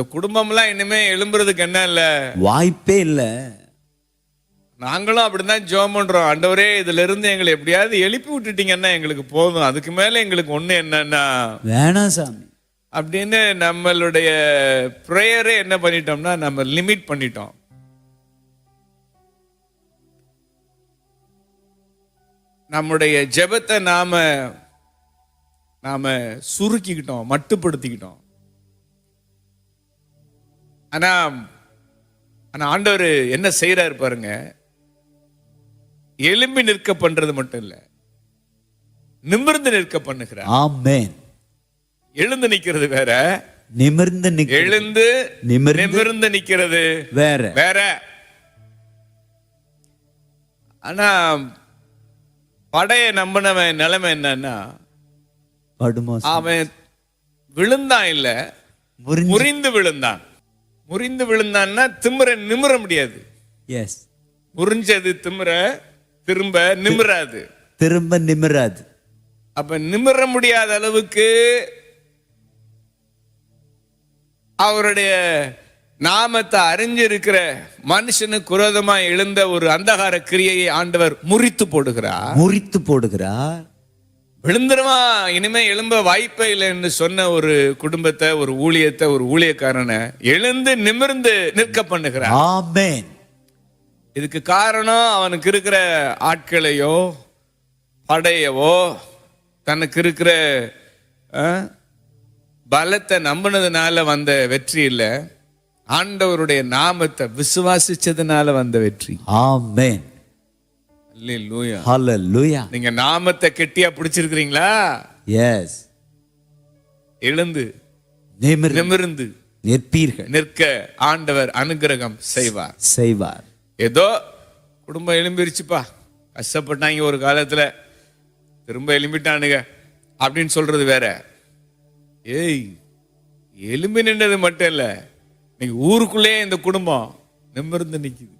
இந்த குடும்பம்லாம் இனிமே எழும்புறதுக்கு என்ன இல்ல? வாய்ப்பே இல்ல. நாங்களும் அப்படிதான் ஜெபம் பண்றோம். ஆண்டவரே இதுல இருந்து எங்களை எப்படியாவது எழுப்பி விட்டுட்டீங்கன்னா எங்களுக்கு போதும். அதுக்கு மேல எங்களுக்கு ஒண்ணு என்னன்னா வேணாம் சாமி. அப்படின்னு நம்மளுடைய ப்ரேயரே என்ன பண்ணிட்டோம்னா நம்ம லிமிட் பண்ணிட்டோம். நம்முடைய ஜெபத்தை நாம நாம சுருக்கிக்கிட்டோம் மட்டுப்படுத்திக்கிட்டோம். ஆனா ஆனா ஆண்டவர் என்ன செய்யறாரு பாருங்க. எலும்பி நிற்க பண்றது மட்டும் இல்ல நிமிர்ந்து நிற்க பண்ணுகிறார். ஆமென். எழுந்து நிக்கிறது வேற. நிமிர்ந்து எழுந்து நிமிர்ந்து நிக்கிறது வேற. வேற. ஆனா படைய நம்பினவன் நிலைமை என்னன்னா அவன் விழுந்தான் இல்ல முறிந்து விழுந்தான். முறிந்து விழுந்தான்னா திமிர நிமிர முடியாது. எஸ் முறிஞ்சது திமிர திரும்ப நிமிராது. திரும்ப நிமிராது. அப்ப நிமிர முடியாத அளவுக்கு அவருடைய நாமத்தை அறிஞ்சிருக்கிற மனுஷனுக்கு குரோதமா எழுந்த ஒரு அந்தகார கிரியையை ஆண்டவர் முறித்து போடுகிறார். முறித்து போடுகிறார். விழுந்துருவான் இனிமே எழும்ப வாய்ப்பே இல்லைன்னு சொன்ன ஒரு குடும்பத்தை ஒரு ஊழியத்தை ஒரு ஊழியக்காரனை எழுந்து நிமிர்ந்து நிற்க பண்ணுகிறார். ஆமென். இதுக்கு காரணம் அவனுக்கு இருக்கிற ஆட்களையோ படையவோ தனக்கு இருக்கிற பலத்தை நம்பினதுனால வந்த வெற்றி இல்ல. ஆண்டவருடைய நாமத்தை விசுவாசிச்சதுனால வந்த வெற்றி. ஆமென். நீங்க நாமத்தை கெட்டியா பிடிச்சிருக்கிறீங்களா? எஸ் எழுந்து நிமிர் நிமிர்ந்து நிற்பீர்கள். நிற்க ஆண்டவர் அனுக்கிரகம் செய்வார். செய்வார். ஏதோ குடும்பம் எழும்பிருச்சுப்பா. கஷ்டப்பட்டாங்க ஒரு காலத்துல. திரும்ப எழும்பிட்டானுங்க. அப்படின்னு சொல்றது வேற. ஏய் எலும்பி நின்றது மட்டும் இல்ல. நீங்க ஊருக்குள்ளே இந்த குடும்பம் நிமிர்ந்து நிக்குது.